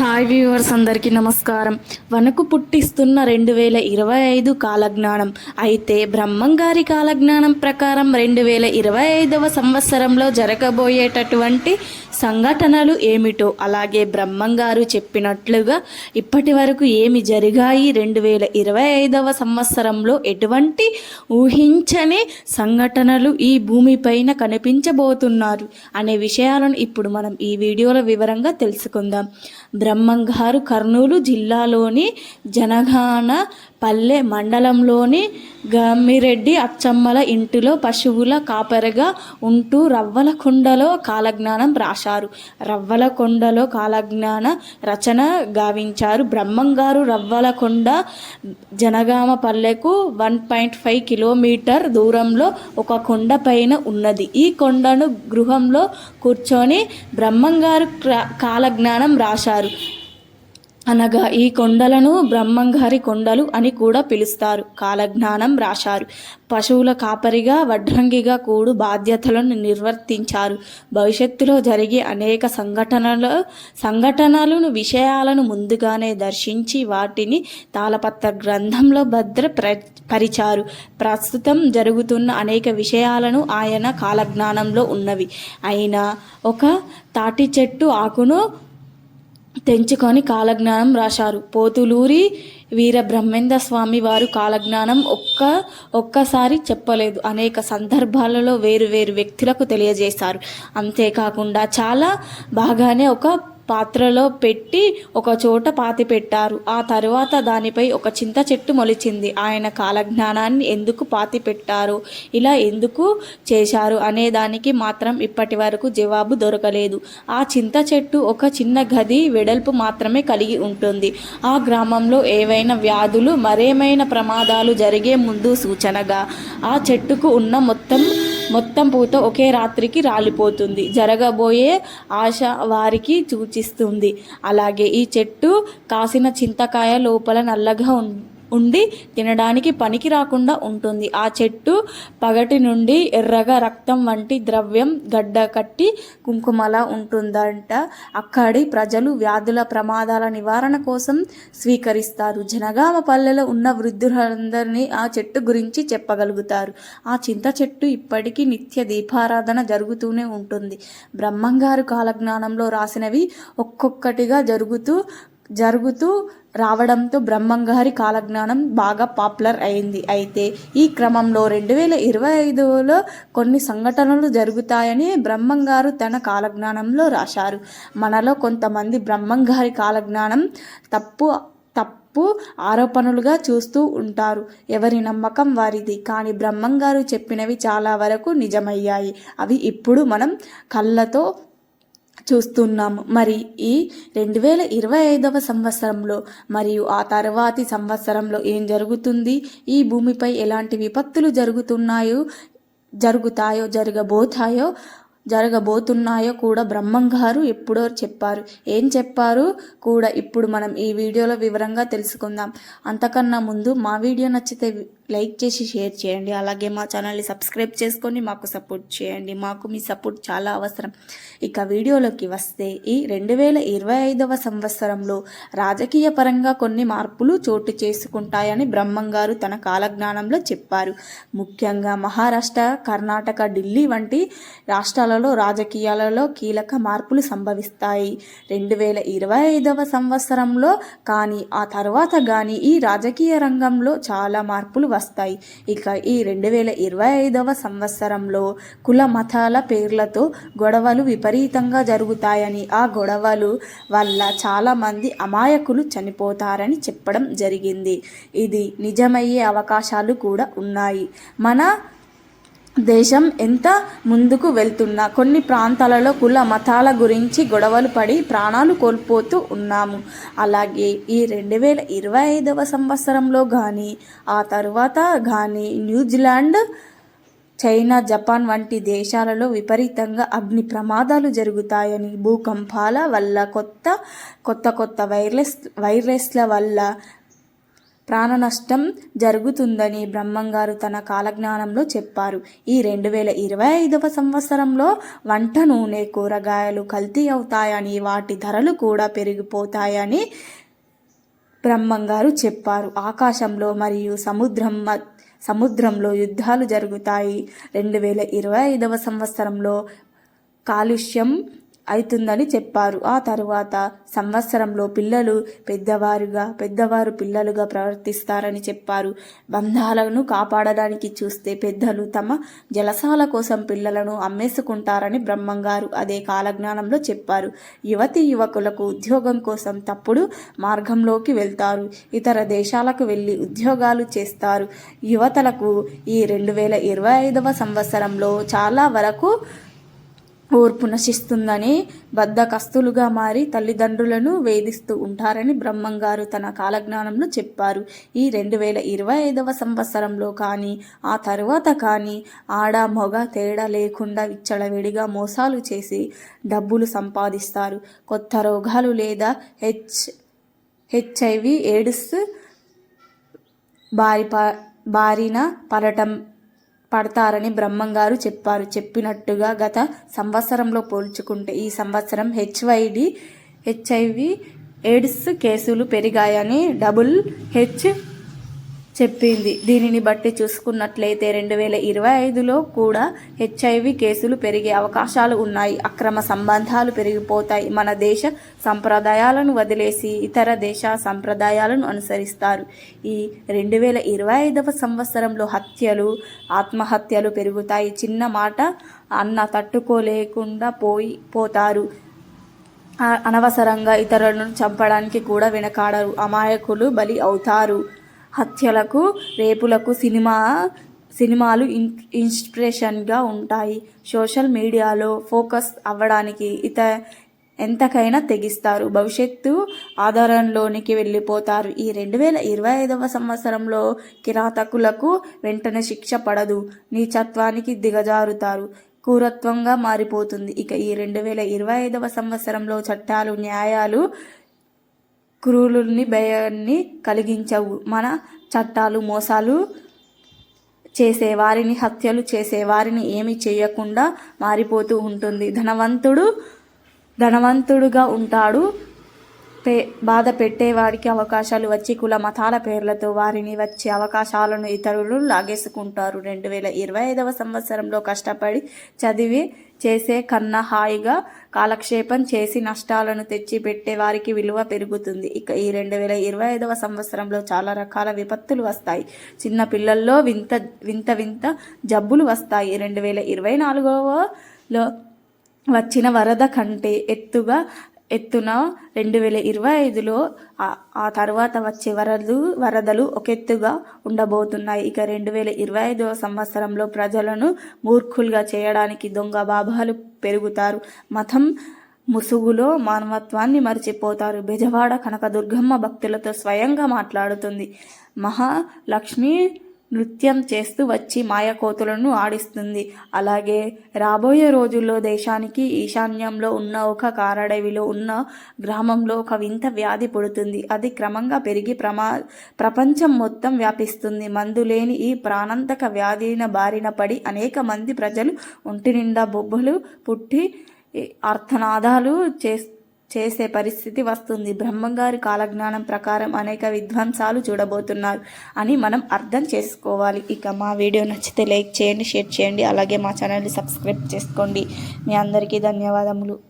Hi viewers అందరికీ నమస్కారం. వనకు పుట్టిస్తున్న రెండు వేల ఇరవై ఐదు కాలజ్ఞానం. అయితే బ్రహ్మంగారి కాలజ్ఞానం ప్రకారం రెండు వేల ఇరవై ఐదవ సంవత్సరంలో జరగబోయేటటువంటి సంఘటనలు ఏమిటో అలాగే బ్రహ్మంగారు చెప్పినట్లుగా ఇప్పటి వరకు ఏమి జరిగాయి? రెండు వేల ఇరవై ఐదవ సంవత్సరంలో ఎటువంటి ఊహించని సంఘటనలు ఈ భూమిపైన కనిపించబోతున్నారు? అనే విషయాలను ఇప్పుడు మనం ఈ వీడియోలో వివరంగా తెలుసుకుందాం. బ్రహ్మంగారు కర్నూలు జిల్లాలోని జనగాన పల్లె మండలంలోని గమ్మిరెడ్డి అచ్చమ్మల ఇంటిలో పశువుల కాపరిగా ఉంటూ రవ్వలకొండలో కాలజ్ఞానం రాశారు. రవ్వలకొండలో కాలజ్ఞాన రచన గావించారు. బ్రహ్మంగారు రవ్వలకొండ జనగామ పల్లెకు వన్ పాయింట్ ఫైవ్ కిలోమీటర్ దూరంలో ఒక కొండ పైన ఉన్నది. ఈ కొండను గృహంలో కూర్చొని బ్రహ్మంగారు క్ర- కాలజ్ఞానం రాశారు. అనగా ఈ కొండలను బ్రహ్మంగారి కొండలు అని కూడా పిలుస్తారు. కాలజ్ఞానం రాశారు. పశువుల కాపరిగా వడ్రంగిగా కూడు బాధ్యతలను నిర్వర్తించారు. భవిష్యత్తులో జరిగే అనేక సంఘటనలు సంఘటనలను విషయాలను ముందుగానే దర్శించి వాటిని తాళపత్ర గ్రంథంలో భద్ర పరిచారు. ప్రస్తుతం జరుగుతున్న అనేక విషయాలను ఆయన కాలజ్ఞానంలో ఉన్నవి. అయినా ఒక తాటి చెట్టు ఆకును తెంచుకొని కాలజ్ఞానం రాశారు. పోతులూరి వీర బ్రహ్మేంద్ర స్వామి వారు కాలజ్ఞానం ఒక్క ఒక్కసారి చెప్పలేదు. అనేక సందర్భాలలో వేరు వేరు వ్యక్తులకు తెలియజేశారు. అంతేకాకుండా చాలా బాగానే ఒక పాత్రలో పెట్టి ఒక చోట పాతి పెట్టారు. ఆ తరువాత దానిపై ఒక చింత చెట్టు మొలిచింది. ఆయన కాలజ్ఞానాన్ని ఎందుకు పాతి పెట్టారు? ఇలా ఎందుకు చేశారు అనే దానికి మాత్రం ఇప్పటి వరకు జవాబు దొరకలేదు. ఆ చింత చెట్టు ఒక చిన్న గది వెడల్పు మాత్రమే కలిగి ఉంటుంది. ఆ గ్రామంలో ఏవైనా వ్యాధులు మరేమైనా ప్రమాదాలు జరిగే ముందు సూచనగా ఆ చెట్టుకు ఉన్న మొత్తం మొత్తం పూత ఒకే రాత్రికి రాలిపోతుంది. జరగబోయే ఆశ వారికి సూచిస్తుంది. అలాగే ఈ చెట్టు కాసిన చింతకాయ లోపల నల్లగా ఉం- ఉండి తినడానికి పనికి రాకుండా ఉంటుంది. ఆ చెట్టు పగటి నుండి ఎర్రగా రక్తం వంటి ద్రవ్యం గడ్డ కట్టి కుంకుమలా ఉంటుందంట. అక్కడి ప్రజలు వ్యాధుల ప్రమాదాల నివారణ కోసం స్వీకరిస్తారు. జనగామ పల్లెలో ఉన్న వృద్ధులందరినీ ఆ చెట్టు గురించి చెప్పగలుగుతారు. ఆ చింత చెట్టు ఇప్పటికీ నిత్య దీపారాధన జరుగుతూనే ఉంటుంది. బ్రహ్మంగారు కాలజ్ఞానంలో రాసినవి ఒక్కొక్కటిగా జరుగుతూ జరుగుతూ రావడంతో బ్రహ్మంగారి కాలజ్ఞానం బాగా పాపులర్ అయింది. అయితే ఈ క్రమంలో రెండు వేల ఇరవై ఐదులో కొన్ని సంఘటనలు జరుగుతాయని బ్రహ్మంగారు తన కాలజ్ఞానంలో రాశారు. మనలో కొంతమంది బ్రహ్మంగారి కాలజ్ఞానం తప్పు తప్పు ఆరోపణలుగా చూస్తూ ఉంటారు. ఎవరి నమ్మకం వారిది. కానీ బ్రహ్మంగారు చెప్పినవి చాలా వరకు నిజమయ్యాయి. అవి ఇప్పుడు మనం కళ్ళతో చూస్తున్నాము మరి ఈ రెండు వేల ఇరవై ఐదవ సంవత్సరంలో మరియు ఆ తర్వాతి సంవత్సరంలో ఏం జరుగుతుంది? ఈ భూమిపై ఎలాంటి విపత్తులు జరుగుతున్నాయో జరుగుతాయో జరగబోతాయో జరగబోతున్నాయో కూడా బ్రహ్మం గారు ఎప్పుడో చెప్పారు. ఏం చెప్పారు? కూడా ఇప్పుడు మనం ఈ వీడియోలో వివరంగా తెలుసుకుందాం. అంతకన్నా ముందు మా వీడియో నచ్చితే లైక్ చేసి షేర్ చేయండి. అలాగే మా ఛానల్ని సబ్స్క్రైబ్ చేసుకొని మాకు సపోర్ట్ చేయండి. మాకు మీ సపోర్ట్ చాలా అవసరం. ఇక వీడియోలోకి వస్తే ఈ రెండు వేల ఇరవై ఐదవ సంవత్సరంలో రాజకీయ పరంగా కొన్ని మార్పులు చోటు చేసుకుంటాయని బ్రహ్మంగారు తన కాలజ్ఞానంలో చెప్పారు. ముఖ్యంగా మహారాష్ట్ర కర్ణాటక ఢిల్లీ వంటి రాష్ట్రాలలో రాజకీయాలలో కీలక మార్పులు సంభవిస్తాయి. రెండు వేల ఇరవై ఐదవ సంవత్సరంలో కానీ ఆ తర్వాత కానీ ఈ రాజకీయ రంగంలో చాలా మార్పులు వస్తాయి ఇక ఈ రెండు వేల ఇరవై ఐదవ సంవత్సరంలో కుల మతాల పేర్లతో గొడవలు విపరీతంగా జరుగుతాయని ఆ గొడవలు వల్ల చాలామంది అమాయకులు చనిపోతారని చెప్పడం జరిగింది. ఇది నిజమయ్యే అవకాశాలు కూడా ఉన్నాయి. మన దేశం ఎంత ముందుకు వెళ్తున్నా కొన్ని ప్రాంతాలలో కుల మతాల గురించి గొడవలు పడి ప్రాణాలు కోల్పోతూ ఉన్నాము. అలాగే ఈ రెండు వేల ఇరవై ఐదవ సంవత్సరంలో కానీ ఆ తరువాత కానీ న్యూజిలాండ్ చైనా జపాన్ వంటి దేశాలలో విపరీతంగా అగ్ని ప్రమాదాలు జరుగుతాయని భూకంపాల వల్ల కొత్త కొత్త కొత్త వైర్లెస్ వైరస్ల వల్ల ప్రాణ నష్టం జరుగుతుందని బ్రహ్మంగారు తన కాలజ్ఞానంలో చెప్పారు. ఈ రెండు వేల ఇరవై ఐదవ సంవత్సరంలో వంట నూనె కూరగాయలు కల్తీ అవుతాయని వాటి ధరలు కూడా పెరిగిపోతాయని బ్రహ్మంగారు చెప్పారు. ఆకాశంలో మరియు సముద్రం మ- సముద్రంలో యుద్ధాలు జరుగుతాయి. రెండు వేల ఇరవై ఐదవ సంవత్సరంలో కాలుష్యం అవుతుందని చెప్పారు. ఆ తరువాత సంవత్సరంలో పిల్లలు పెద్దవారుగా పెద్దవారు పిల్లలుగా ప్రవర్తిస్తారని చెప్పారు. బంధాలను కాపాడడానికి చూస్తే పెద్దలు తమ జలసాల కోసం పిల్లలను అమ్మేసుకుంటారని బ్రహ్మంగారు అదే కాలజ్ఞానంలో చెప్పారు. యువతి యువకులకు ఉద్యోగం కోసం తప్పుడు మార్గంలోకి వెళ్తారు. ఇతర దేశాలకు వెళ్ళి ఉద్యోగాలు చేస్తారు. యువతలకు ఈ రెండు వేల ఇరవై ఐదవ సంవత్సరంలో చాలా వరకు ఓర్పు నశిస్తుందని బద్ధకస్తులుగా మారి తల్లిదండ్రులను వేధిస్తూ ఉంటారని బ్రహ్మంగారు తన కాలజ్ఞానంలో చెప్పారు. ఈ రెండు వేల ఇరవై ఐదవ సంవత్సరంలో కానీ ఆ తరువాత కానీ ఆడ మొగ తేడా లేకుండా విచ్చలవిడిగా మోసాలు చేసి డబ్బులు సంపాదిస్తారు. కొత్త రోగాలు లేదా హెచ్ హెచ్ఐవి ఎయిడ్స్ బారి ప- బారిన పడటం పడతారని బ్రహ్మంగారు చెప్పారు. చెప్పినట్టుగా గత సంవత్సరంలో పోల్చుకుంటే ఈ సంవత్సరం హెచ్వైడి హెచ్ఐవి ఎయిడ్స్ కేసులు పెరిగాయని డబుల్ హెచ్ చెప్పింది. దీనిని బట్టి చూసుకున్నట్లయితే రెండు వేల ఇరవై ఐదులో కూడా హెచ్ఐవి కేసులు పెరిగే అవకాశాలు ఉన్నాయి. అక్రమ సంబంధాలు పెరిగిపోతాయి. మన దేశ సంప్రదాయాలను వదిలేసి ఇతర దేశ సంప్రదాయాలను అనుసరిస్తారు. ఈ రెండు వేల ఇరవై ఐదవ సంవత్సరంలో హత్యలు ఆత్మహత్యలు పెరుగుతాయి. చిన్న మాట అన్న తట్టుకోలేకుండా పోయి పోతారు. అనవసరంగా ఇతరులను చంపడానికి కూడా వెనకాడరు. అమాయకులు బలి అవుతారు. హత్యలకు రేపులకు సినిమా సినిమాలు ఇన్ ఇన్స్పిరేషన్గా ఉంటాయి. సోషల్ మీడియాలో ఫోకస్ అవ్వడానికి ఇత ఎంతకైనా తెగిస్తారు. భవిష్యత్తు ఆధారంలోనికి వెళ్ళిపోతారు. ఈ రెండు వేల ఇరవై ఐదవ సంవత్సరంలో కిరాతకులకు వెంటనే శిక్ష పడదు. నీచత్వానికి దిగజారుతారు. క్రూరత్వంగా మారిపోతుంది. ఇక ఈ రెండు వేల ఇరవై ఐదవ సంవత్సరంలో చట్టాలు న్యాయాలు క్రూరుల్ని భయాన్ని కలిగించవు. మన చట్టాలు మోసాలు చేసే వారిని హత్యలు చేసే వారిని ఏమి చేయకుండా మారిపోతూ ఉంటుంది. ధనవంతుడు ధనవంతుడుగా ఉంటాడు. పే బాధ పెట్టేవాడికి అవకాశాలు వచ్చి కుల మతాల పేర్లతో వారిని వచ్చే అవకాశాలను ఇతరులు లాగేసుకుంటారు. రెండు వేల ఇరవై ఐదవ సంవత్సరంలో కష్టపడి చదివి చేసే కన్నా హాయిగా కాలక్షేపం చేసి నష్టాలను తెచ్చి పెట్టే వారికి విలువ పెరుగుతుంది. ఇక ఈ రెండు వేల ఇరవై ఐదవ సంవత్సరంలో చాలా రకాల విపత్తులు వస్తాయి. చిన్న పిల్లల్లో వింత వింత వింత జబ్బులు వస్తాయి. రెండు వేల ఇరవై నాలుగవలో వచ్చిన వరద కంటే ఎత్తుగా ఎత్తున రెండు వేల ఇరవై ఐదులో ఆ- తర్వాత వచ్చే వరదలు వరదలు ఒకెత్తుగా ఉండబోతున్నాయి. ఇక రెండు వేల ఇరవై ఐదవ సంవత్సరంలో ప్రజలను మూర్ఖులుగా చేయడానికి దొంగ బాబాలు పెరుగుతారు. మతం ముసుగులో మానవత్వాన్ని మరిచిపోతారు. బెజవాడ కనకదుర్గమ్మ భక్తులతో స్వయంగా మాట్లాడుతుంది. మహాలక్ష్మి నృత్యం చేస్తూ వచ్చి మాయకోతులను ఆడిస్తుంది. అలాగే రాబోయే రోజుల్లో దేశానికి ఈశాన్యంలో ఉన్న ఒక కారడవిలో ఉన్న గ్రామంలో ఒక వింత వ్యాధి పుడుతుంది. అది క్రమంగా పెరిగి ప్రమా ప్రపంచం మొత్తం వ్యాపిస్తుంది. మందు లేని ఈ ప్రాణాంతక వ్యాధిన బారిన పడి అనేక మంది ప్రజలు ఒంటి నిండా బొబ్బలు పుట్టి అర్థనాదాలు చేస్తూ చేసే పరిస్థితి వస్తుంది. బ్రహ్మంగారి కాలజ్ఞానం ప్రకారం అనేక విధ్వంసాలు చూడబోతున్నారు అని మనం అర్థం చేసుకోవాలి. ఇక మా వీడియో నచ్చితే లైక్ చేయండి షేర్ చేయండి. అలాగే మా ఛానల్ని సబ్స్క్రైబ్ చేసుకోండి. మీ అందరికీ ధన్యవాదములు.